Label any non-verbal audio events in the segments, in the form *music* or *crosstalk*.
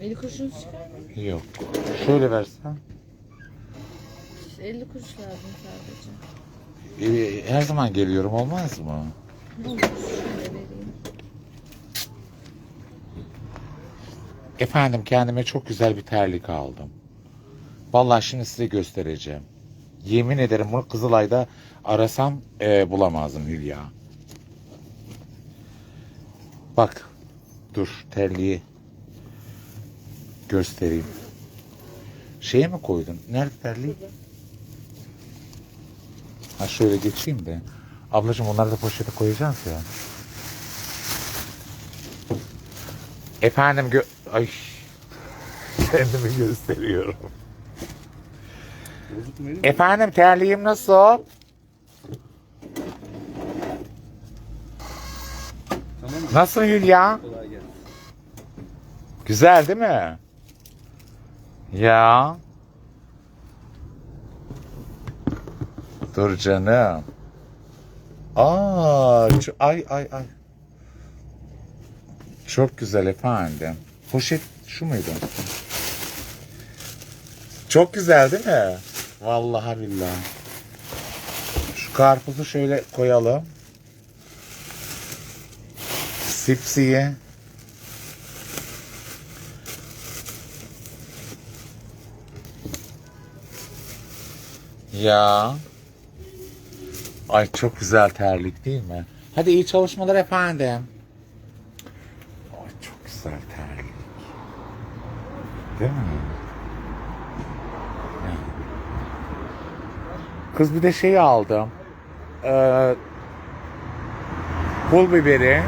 50 kuruşunuz çıkar mı? Yok. Şöyle versen. 50 kuruş lazım sadece. Ee, her zaman geliyorum olmaz mı? Olur. Şöyle vereyim. Efendim kendime çok güzel bir terlik aldım. Vallahi şimdi size göstereceğim. Yemin ederim bunu Kızılay'da arasam e, bulamazdım Hülya. Bak. Dur terliği göstereyim. Şeye mi koydun? Nerede terlik? Ha şöyle geçeyim de. Ablacığım onları da poşete koyacağız ya. Efendim gö... Ay. *laughs* Kendimi gösteriyorum. Efendim terliğim nasıl? Tamam? Nasıl Hülya? Güzel değil mi? Ya. Dur canım. Aa, ay ay ay. Çok güzel efendim. Poşet şu muydu? Çok güzel değil mi? Vallahi billahi. Şu karpuzu şöyle koyalım. Sipsiye. Ya. Ay çok güzel terlik değil mi? Hadi iyi çalışmalar efendim. Ay çok güzel terlik. Değil mi? Kız bir de şey aldım. Ee, pul biberi.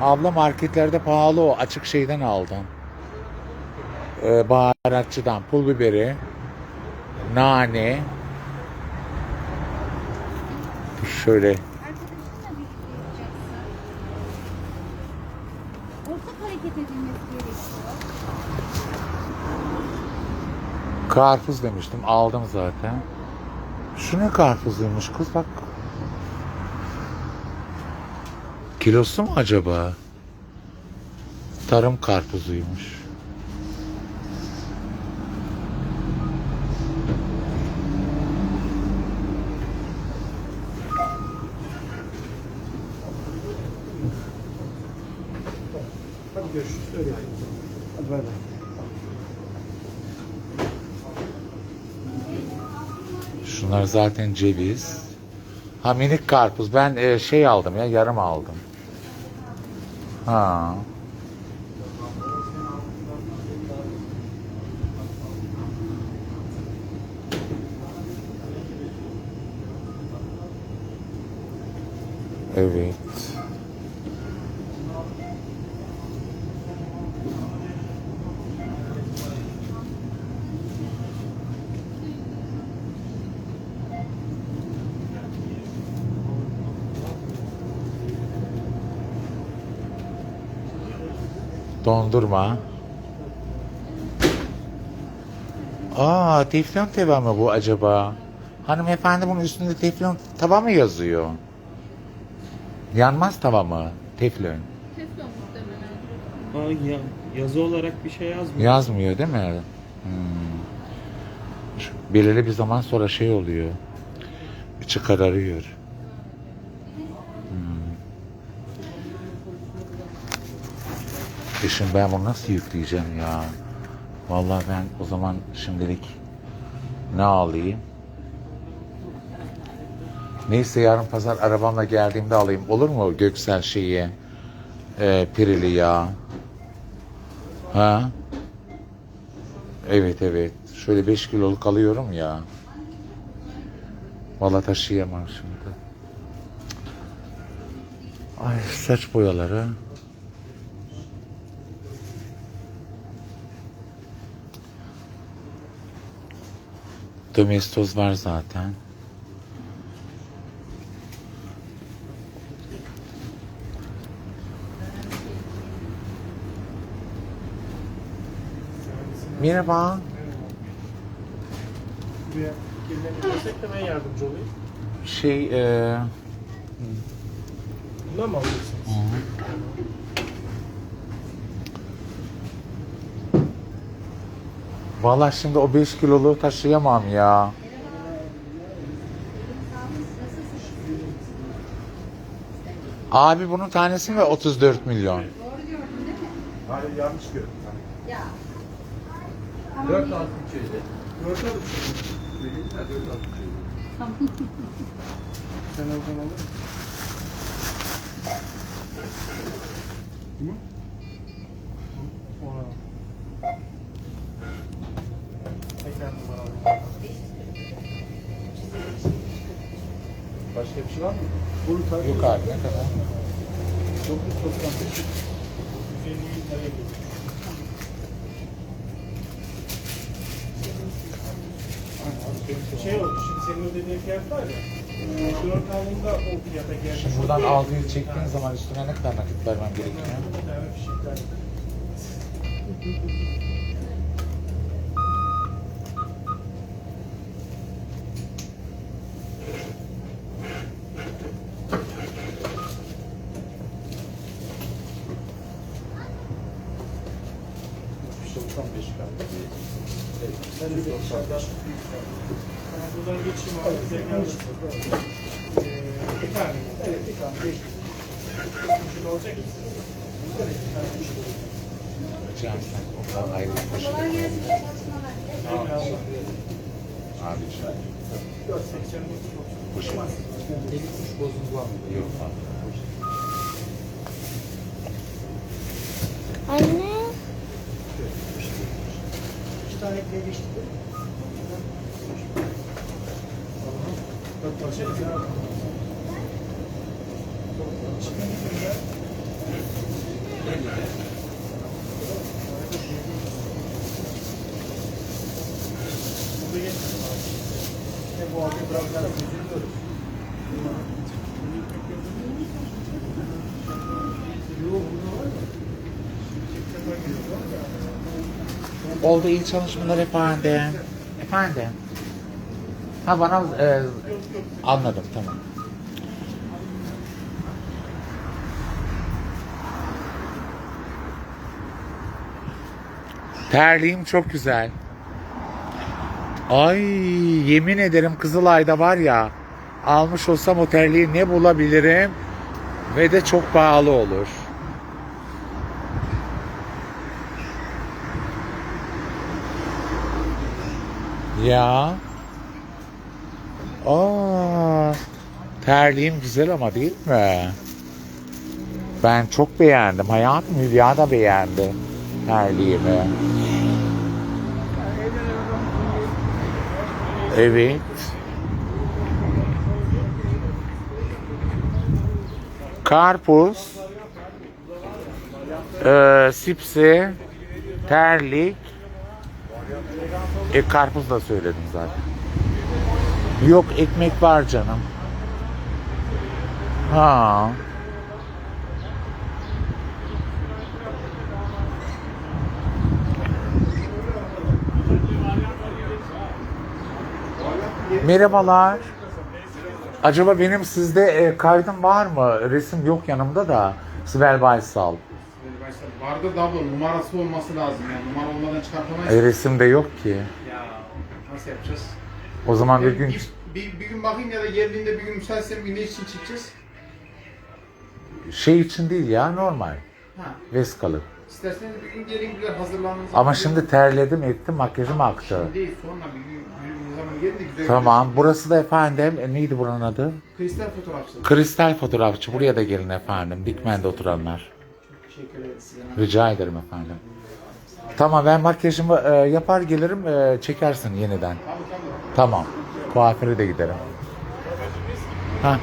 Abla marketlerde pahalı o. Açık şeyden aldım. Ee, baharatçıdan pul biberi. Nane. Şöyle. Karpuz demiştim. Aldım zaten. Şu ne karpuzuymuş kız bak. Kilosu mu acaba? Tarım karpuzuymuş. Görüşürüz. Öyle yapalım. Hadi bay bay. Şunlar zaten ceviz. Ha minik karpuz. Ben e, şey aldım ya yarım aldım. Ha. Evet. Dondurma. Aa, teflon tava mı bu acaba? Hanımefendi bunun üstünde teflon tava mı yazıyor? Yanmaz tava mı? Teflon. Teflon muhtemelen. Aa, ya, yazı olarak bir şey yazmıyor. Yazmıyor değil mi? Hmm. Belirli bir zaman sonra şey oluyor. İçi kararıyor. Şimdi ben bunu nasıl yükleyeceğim ya? Vallahi ben o zaman şimdilik ne alayım? Neyse yarın pazar arabamla geldiğimde alayım. Olur mu Göksel şeyi? E, pirili yağ. Ha? Evet evet. Şöyle 5 kiloluk alıyorum ya. Vallahi taşıyamam şimdi. Ay saç boyaları. Domestos var zaten. Merhaba. Buraya yardımcı olayım. Şey, e, Bundan mı alacaksınız? Vallahi şimdi o 5 kiloluğu taşıyamam ya. Abi bunun tanesi mi 34 milyon? Hayır yanlış gördüm. Ya. Dört altı içeydi. Dört altı içeydi. Dört altı içeydi. Sen oradan alır mısın? Hı? Ona. Başka bir şey var mı? Bunu takip Yok abi ne kadar? 995. 150 bin liraya geliyor. Şey oldu, şimdi senin ödediğin fiyat var ya, dört aldığında o fiyata gelmiş. Şimdi buradan 600 çektiğin zaman üstüne ne kadar nakit vermem gerekiyor beş kaldı. Evet, sen de dışarıdan Tamam, buradan abi, gelmesin. Ee, bir tane. Evet, bir tane. Beş. Şurada olacak mı? Evet, bir tane. Üç olur. Can sen ondan ayrı bir şey. Kolay gelsin. Çalışmalar. Eyvallah. Abiciğim. 480 Hoşuma. Eli kuş bozuldu var mı? Yok abi. Anne. İki tane ekmeğe geçti. Bak parça ya. Çıkın gidin ya. Burada geçsin abi. İşte Oldu iyi çalışmalar efendim. Efendim. Ha bana e, anladım tamam. Terliğim çok güzel. Ay yemin ederim Kızılay'da var ya almış olsam o terliği ne bulabilirim ve de çok pahalı olur. Ya. Aa, terliğim güzel ama değil mi? Ben çok beğendim. Hayatım Hülya da beğendi terliğimi. Evet. Karpuz, eee sipsi, terlik, e karpuz da söyledim zaten. Yok ekmek var canım. Ha. Merhabalar. Acaba benim sizde e, kaydım var mı? Resim yok yanımda da. Sibel Baysal. Vardı da bu numarası olması lazım yani numara olmadan çıkartamayız. E, resimde yok ki. Ya nasıl yapacağız? O zaman Bir, gün bir, bir, gün bakayım ya da geldiğinde bir gün müsaitsem bir ne için çıkacağız? şey için değil ya normal. Ha. Veskalı. İsterseniz bir gün gelin güzel hazırlanın. Ama şimdi terledim ettim makyajım aktı. Şimdi değil sonra bir gün, bir gün zaman gelin de güzel Tamam. Burası da efendim e, neydi buranın adı? Kristal fotoğrafçılık. Kristal fotoğrafçı. Buraya da gelin efendim. Dikmen'de oturanlar. Teşekkür ederiz size. Rica ederim efendim. Tamam ben makyajımı e, yapar gelirim e, çekersin yeniden. Tamam. Kuaföre de giderim. Ha.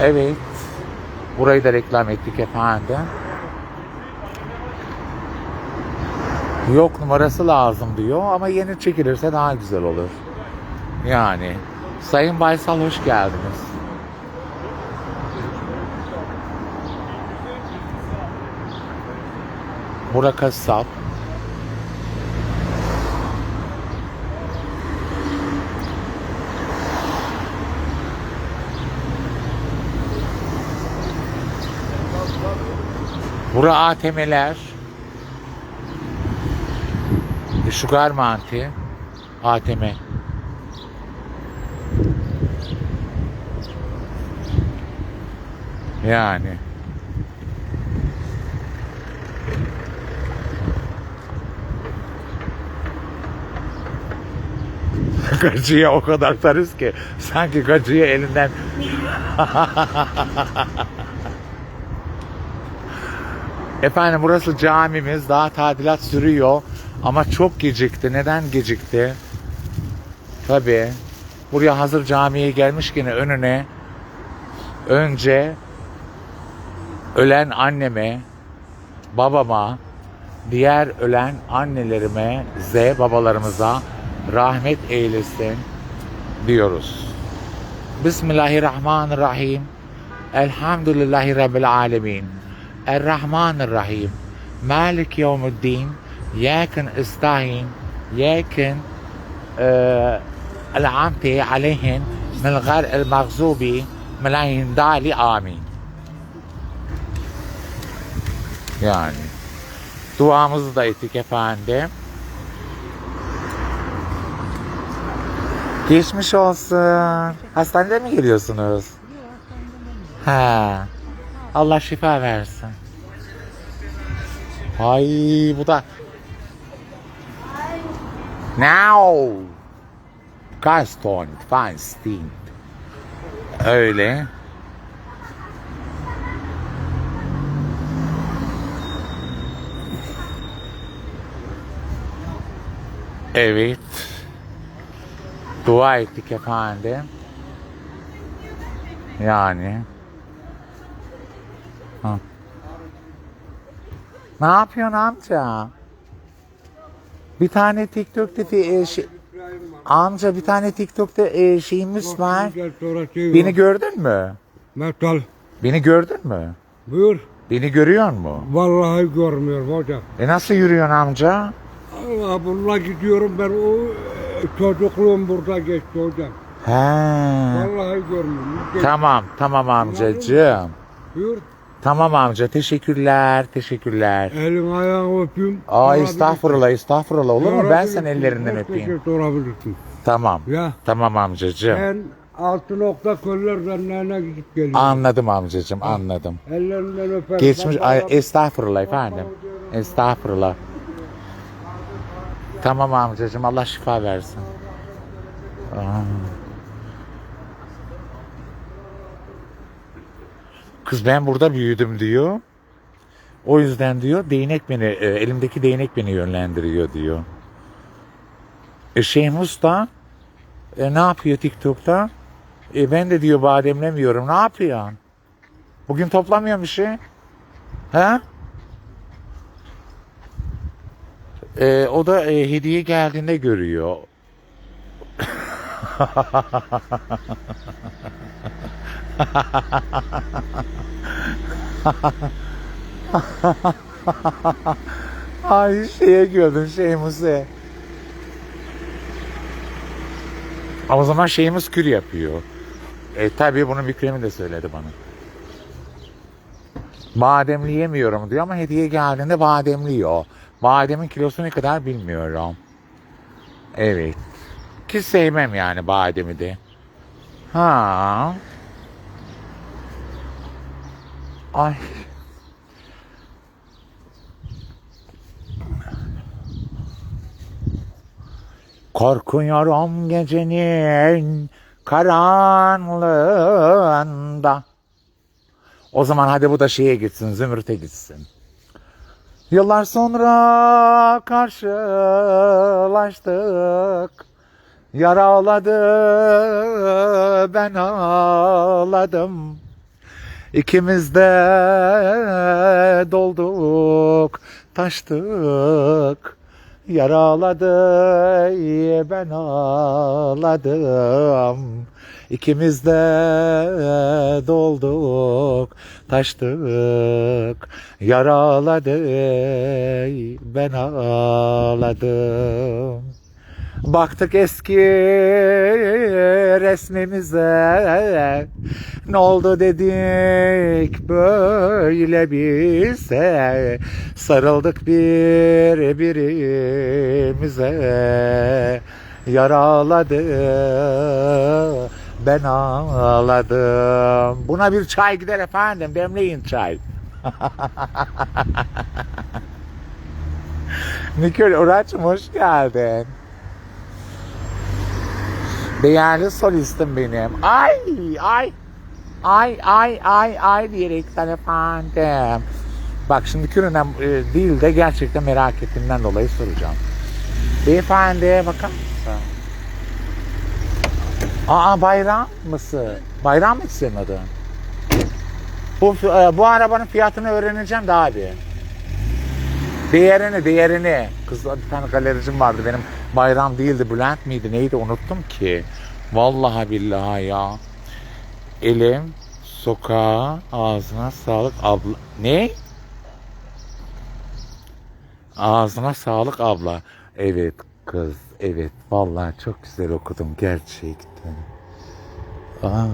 Evet. Burayı da reklam ettik efendim. Yok numarası lazım diyor ama yeni çekilirse daha güzel olur. Yani. Sayın Baysal hoş geldiniz. Burak Assap. Bura ATM'ler. Sugar Manti. ATM. Yani. *laughs* Gacıya o kadar tarız ki sanki gacıya elinden *laughs* Efendim burası camimiz daha tadilat sürüyor ama çok gecikti. Neden gecikti? Tabi buraya hazır camiye gelmişken önüne önce ölen anneme, babama, diğer ölen annelerime, Z babalarımıza rahmet eylesin diyoruz. Bismillahirrahmanirrahim. Elhamdülillahi Rabbil alemin. Errahmanirrahim. Malik yevmuddin. Yakin istahin. Yakin العامتي عليهن من غير المغضوب ملايين دالي آمين yani duamızı da ettik efendim. Geçmiş olsun. Hastanede mi geliyorsunuz? Ha. Allah şifa versin. Ay bu da Now. Gaston Feinstein Öyle. Evet. Dua ettik efendim. Yani Ne yapıyorsun amca? Bir tane TikTok'ta e, şey, amca bir tane TikTok'ta e, şeyimiz var. Şey Beni var. gördün mü? Metal. Beni gördün mü? Buyur. Beni görüyor mu? Vallahi görmüyorum hocam. E nasıl yürüyorsun amca? Allah bununla gidiyorum ben o e, çocukluğum burada geçti hocam. He. Vallahi görmüyorum. Tamam, tamam amcacığım. Buyur. Tamam amca, teşekkürler, teşekkürler. Elin ayağını öpeyim. Aa estağfurullah, estağfurullah. Olur mu? Ben senin ellerinden öpeyim. sorabilirsin. Tamam. Ya. Tamam amcacığım. Ben altı nokta köller zannelerine gidip geliyorum. Anladım amcacığım, anladım. Ellerinden öperim. Geçmiş, ay, estağfurullah efendim. Estağfurullah. Tamam amcacığım, Allah şifa versin. Aa. Kız ben burada büyüdüm diyor. O yüzden diyor değnek beni, e, elimdeki değnek beni yönlendiriyor diyor. E Şeyh Usta e, ne yapıyor TikTok'ta? E, ben de diyor bademlemiyorum. Ne yapıyorsun? Bugün toplamıyor bir şey. He? E, o da e, hediye geldiğinde görüyor. *laughs* *laughs* Ay şeye güldüm şey Muse. O zaman şeyimiz kür yapıyor. E tabi bunun Mükremi de söyledi bana. Bademli yemiyorum diyor ama hediye geldiğinde bademli yiyor. Bademin kilosu ne kadar bilmiyorum. Evet. Ki sevmem yani bademi de. Ha. Ay. Korkuyorum gecenin karanlığında. O zaman hadi bu da şeye gitsin, Zümrüt'e gitsin. Yıllar sonra karşılaştık. Yaraladı ben ağladım. İkimiz de dolduk, taştık. Yaraladı ben ağladım. İkimiz de dolduk, taştık. Yaraladı ben ağladım. Baktık eski resmimize. Ne oldu dedik böyle bize. Sarıldık birbirimize. Yaraladı ben ağladım. Buna bir çay gider efendim demleyin çay. *laughs* Nikol Uğraç'ım hoş geldin. Değerli solistim benim. Ay ay ay ay ay ay diyerekten efendim. Bak şimdi Kürünem e, değil de gerçekten merak ettiğimden dolayı soracağım. Beyefendi bakar mısın? Aa bayram mısın? Bayram mı senin adın? Bu, e, bu arabanın fiyatını öğreneceğim de abi. Değerini, değerini. Kız bir tane galericim vardı benim. Bayram değildi, Bülent miydi, neydi unuttum ki. Vallahi billahi ya. Elim, sokağa, ağzına sağlık abla. Ne? Ağzına sağlık abla. Evet kız, evet. Vallahi çok güzel okudum gerçekten. Aa.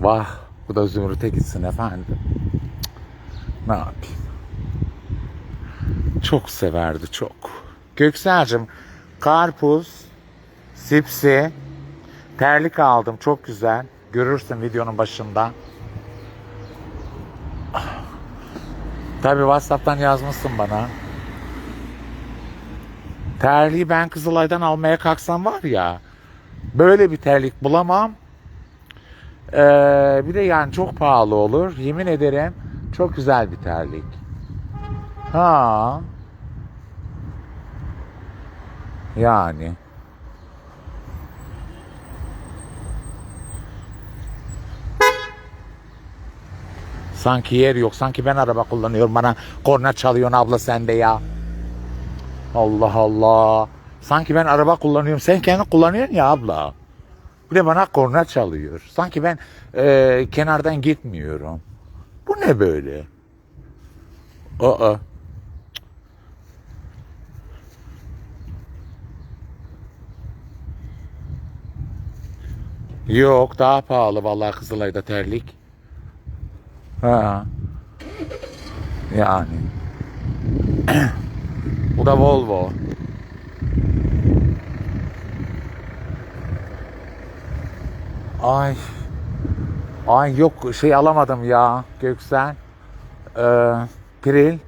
Vah, bu da Zümrüt'e gitsin efendim. Ne yapayım? Çok severdi çok. Göksel'cim karpuz, sipsi, terlik aldım çok güzel. Görürsün videonun başında. Tabi Whatsapp'tan yazmışsın bana. Terliği ben Kızılay'dan almaya kalksam var ya. Böyle bir terlik bulamam. Ee, bir de yani çok pahalı olur. Yemin ederim çok güzel bir terlik. Ha. Yani. Sanki yer yok. Sanki ben araba kullanıyorum. Bana korna çalıyorsun abla sen de ya. Allah Allah. Sanki ben araba kullanıyorum. Sen kendi kullanıyorsun ya abla. Bir de bana korna çalıyor. Sanki ben e, kenardan gitmiyorum. Bu ne böyle? Aa. Yok daha pahalı vallahi Kızılay'da terlik. Ha. Yani. *clears throat* Bu da Volvo. Ay. Ay yok şey alamadım ya Göksel. Ee, Piril.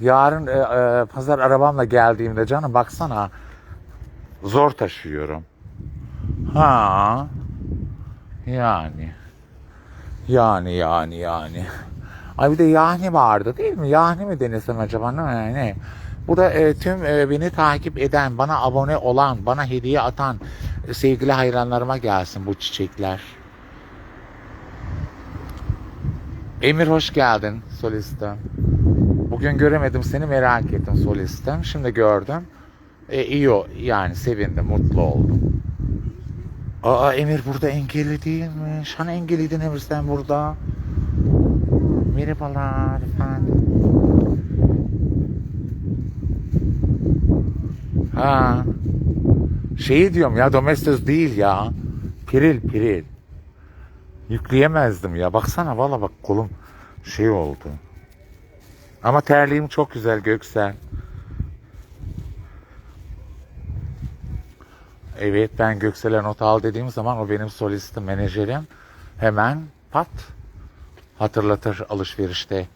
Yarın e, e, pazar arabamla geldiğimde canım baksana. Zor taşıyorum. Ha. Yani. Yani yani yani. Ay bir de Yahni vardı değil mi? Yahni mi denesem acaba? Ne? ne? Bu da e, tüm e, beni takip eden, bana abone olan, bana hediye atan e, sevgili hayranlarıma gelsin bu çiçekler. Emir hoş geldin solistim. Bugün göremedim seni merak ettim solistim. Şimdi gördüm. E, iyi o yani sevindim, mutlu oldum. Aa Emir burada engelli değilmiş. Hani engelliydin Emir sen burada? Merhabalar efendim. Ha. Şeyi diyorum ya domestos değil ya. Piril piril. Yükleyemezdim ya. Baksana valla bak kolum şey oldu. Ama terliğim çok güzel Göksel. Evet ben Göksel'e not al dediğim zaman o benim solistim, menajerim. Hemen pat hatırlatır alışverişte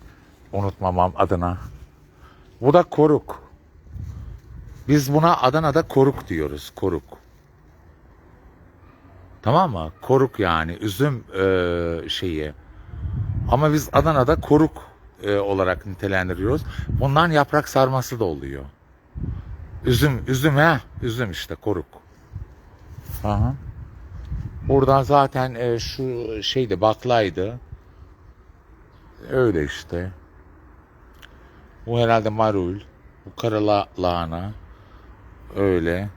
unutmamam adına. Bu da koruk. Biz buna Adana'da koruk diyoruz. Koruk. Tamam mı? Koruk yani üzüm e, şeyi. Ama biz Adana'da koruk e, olarak nitelendiriyoruz. Bundan yaprak sarması da oluyor. Üzüm, üzüm ha, üzüm işte koruk. Aha. Buradan zaten e, şu şeydi baklaydı. Öyle işte. Bu herhalde marul. Bu kara la- lahana. Öyle.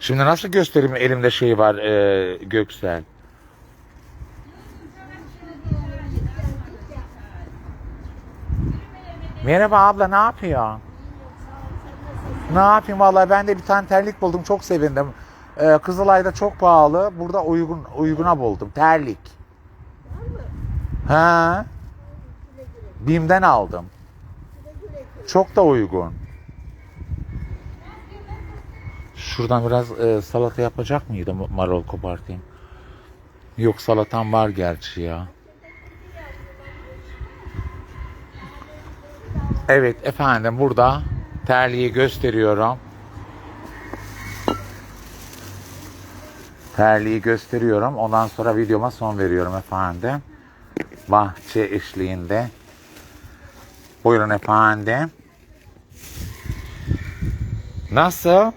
Şimdi nasıl göstereyim elimde şey var e, Göksel. Merhaba abla ne yapıyor? Ne yapayım vallahi ben de bir tane terlik buldum çok sevindim. Ee, Kızılay'da çok pahalı. Burada uygun uyguna buldum terlik. Ha? Bim'den aldım. Çok da uygun. Şuradan biraz e, salata yapacak mıydım marul kopartayım? Yok salatam var gerçi ya. Evet efendim burada terliği gösteriyorum. Terliği gösteriyorum. Ondan sonra videoma son veriyorum efendim. Bahçe eşliğinde. Buyurun efendim. Nasıl?